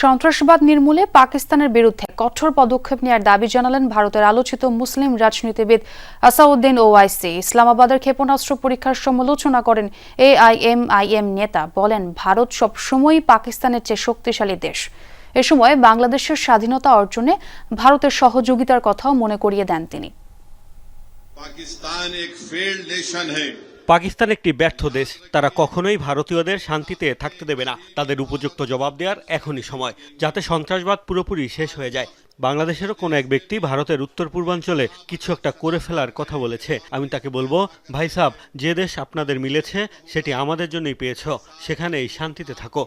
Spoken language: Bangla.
সন্ত্রাসবাদ নির্মূলে পাকিস্তানের বিরুদ্ধে কঠোর পদক্ষেপ নেওয়ার দাবি জানালেন ভারতের আলোচিত মুসলিম রাজনীতিবিদ আসাউদ্দিন ওয়াইসি। ইসলামাবাদের ক্ষেপণাস্ত্র পরীক্ষার সমালোচনা করেন এআইএমআইএম নেতা। বলেন, ভারত সবসময়ই পাকিস্তানের চেয়ে শক্তিশালী দেশ। এ সময় বাংলাদেশের স্বাধীনতা অর্জনে ভারতের সহযোগিতার কথাও মনে করিয়ে দেন তিনি। পাকিস্তান এক ফেল্ড নেশন পাকিস্তান একটি ব্যর্থ দেশ। তারা কখনোই ভারতীয়দের শান্তিতে থাকতে দেবে না। তাদের উপযুক্ত জবাব দেওয়ার এখনই সময়। যাতে সন্ত্রাসবাদ পুরোপুরি শেষ হয়ে যায়। বাংলাদেশেরও কোনো এক ব্যক্তি ভারতের উত্তর পূর্বাঞ্চলে কিছু একটা করে ফেলার কথা বলেছে। আমি তাকে বলব, ভাই সাহ যে দেশ আপনাদের মিলেছে, সেটি আমাদের জন্যই পেয়েছ। সেখানেই শান্তিতে থাকো।